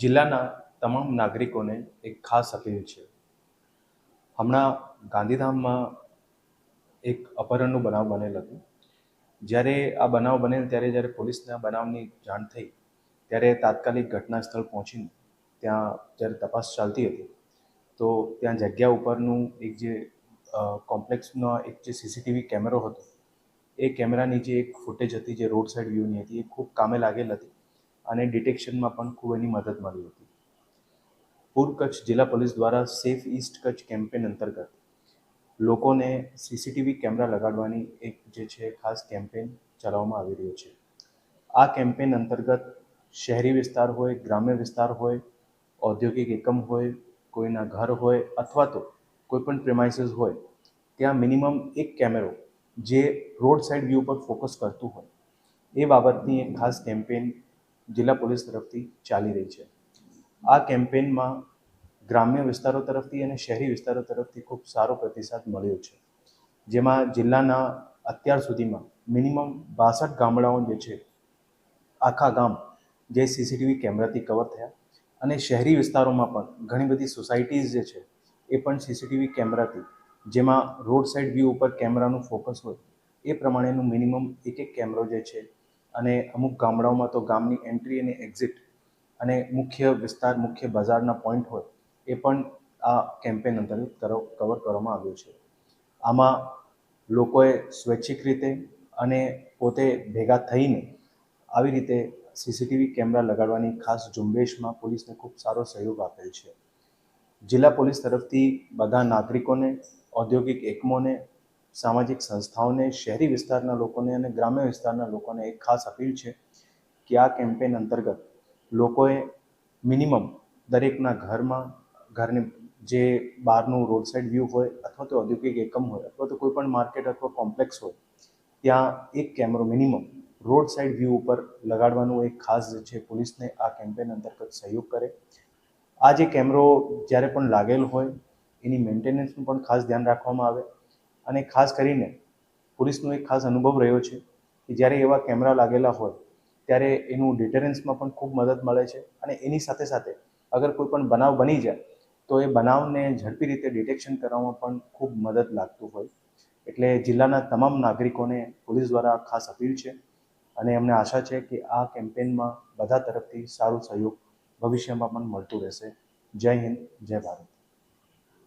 જિલ્લાના તમામ નાગરિકોને એક ખાસ અપીલ છે. હમણાં ગાંધીધામમાં એક અપહરણનું બનાવ બનેલ હતું. જ્યારે આ બનાવ બનેલ, ત્યારે જ્યારે પોલીસને આ બનાવની જાણ થઈ, ત્યારે તાત્કાલિક ઘટના સ્થળ પહોંચીને ત્યાં જ્યારે તપાસ ચાલતી હતી, તો ત્યાં જગ્યા ઉપરનું એક જે કોમ્પ્લેક્સનો એક જે સીસીટીવી કેમેરો હતો, એ કેમેરાની જે એક ફૂટેજ હતી, જે રોડ સાઈડ વ્યૂની હતી, એ ખૂબ કામે લાગેલ હતી. અને ડિટેક્શનમાં પણ ખૂબ એની મદદ મળી હતી. પૂર્વ કચ્છ જિલ્લા પોલીસ દ્વારા સેફ ઈસ્ટ કચ્છ કેમ્પેન અંતર્ગત લોકોને સીસીટીવી કેમેરા લગાડવાની એક જે છે ખાસ કેમ્પેન ચલાવવામાં આવી રહ્યો છે. આ કેમ્પેન અંતર્ગત શહેરી વિસ્તાર હોય, ગ્રામ્ય વિસ્તાર હોય, ઔદ્યોગિક એકમ હોય, કોઈના ઘર હોય અથવા તો કોઈ પણ પ્રેમાઇસીસ હોય, ત્યાં મિનિમમ એક કેમેરો જે રોડ સાઈડ વ્યૂ પર ફોકસ કરતું હોય. એ બાબતની એક ખાસ કેમ્પેન જિલ્લા પોલીસ તરફથી ચાલી રહી છે. આ કેમ્પેનમાં ગ્રામ્ય વિસ્તારો તરફથી અને શહેરી વિસ્તારો તરફથી ખૂબ સારો પ્રતિસાદ મળ્યો છે. જેમાં જિલ્લાના અત્યાર સુધીમાં મિનિમમ બાસઠ ગામડાઓ જે છે, આખા ગામ જે સીસીટીવી કેમેરાથી કવર થયા અને શહેરી વિસ્તારોમાં પણ ઘણી બધી સોસાયટીઝ જે છે, એ પણ સીસીટીવી કેમેરાથી, જેમાં રોડ સાઈડ વ્યૂ ઉપર કેમેરાનું ફોકસ હોય, એ પ્રમાણેનું મિનિમમ એક એક કેમેરો જે છે અને અમુક ગામડાઓમાં તો ગામની એન્ટ્રી અને એક્ઝિટ અને મુખ્ય વિસ્તાર, મુખ્ય બજારના પોઈન્ટ હોય, એ પણ આ કેમ્પેન અંતર્ગત કવર કરવામાં આવ્યો છે. આમાં લોકોએ સ્વૈચ્છિક રીતે અને પોતે ભેગા થઈને આવી રીતે સીસીટીવી કેમેરા લગાડવાની ખાસ ઝુંબેશમાં પોલીસને ખૂબ સારો સહયોગ આપેલ છે. જિલ્લા પોલીસ તરફથી બધા નાગરિકોને, ઔદ્યોગિક એકમોને સામાજિક સંસ્થાઓને, શહેરી વિસ્તારના લોકોને અને ગ્રામ્ય વિસ્તારના લોકોને એક ખાસ અપીલ છે કે આ કેમ્પેન અંતર્ગત લોકોએ મિનિમમ દરેકના ઘરમાં, ઘરની જે બહારનું રોડ સાઈડ વ્યૂ હોય અથવા તો ઔદ્યોગિક એકમ હોય અથવા તો કોઈ પણ માર્કેટ અથવા કોમ્પ્લેક્સ હોય, ત્યાં એક કેમેરો મિનિમમ રોડ સાઈડ વ્યૂ ઉપર લગાડવાનું એક ખાસ છે પોલીસને આ કેમ્પેન અંતર્ગત સહયોગ કરે. આ જે કેમેરો જ્યારે પણ લાગેલ હોય એની મેન્ટેનન્સનું પણ ખાસ ધ્યાન રાખવામાં આવે. અને ખાસ કરીને પોલીસનો એક ખાસ અનુભવ રહ્યો છે કે જ્યારે એવા કેમેરા લાગેલા હોય, ત્યારે એનું ડિટેરન્સમાં પણ ખૂબ મદદ મળે છે અને એની સાથે સાથે અગર કોઈ પણ બનાવ બની જાય, તો એ બનાવને ઝડપી રીતે ડિટેક્શન કરવામાં પણ ખૂબ મદદ લાગતું હોય. એટલે જિલ્લાના તમામ નાગરિકોને પોલીસ દ્વારા ખાસ અપીલ છે અને અમને આશા છે કે આ કેમ્પેનમાં બધા તરફથી સારું સહયોગ ભવિષ્યમાં પણ મળતું રહેશે. જય હિન્દ, જય ભારત.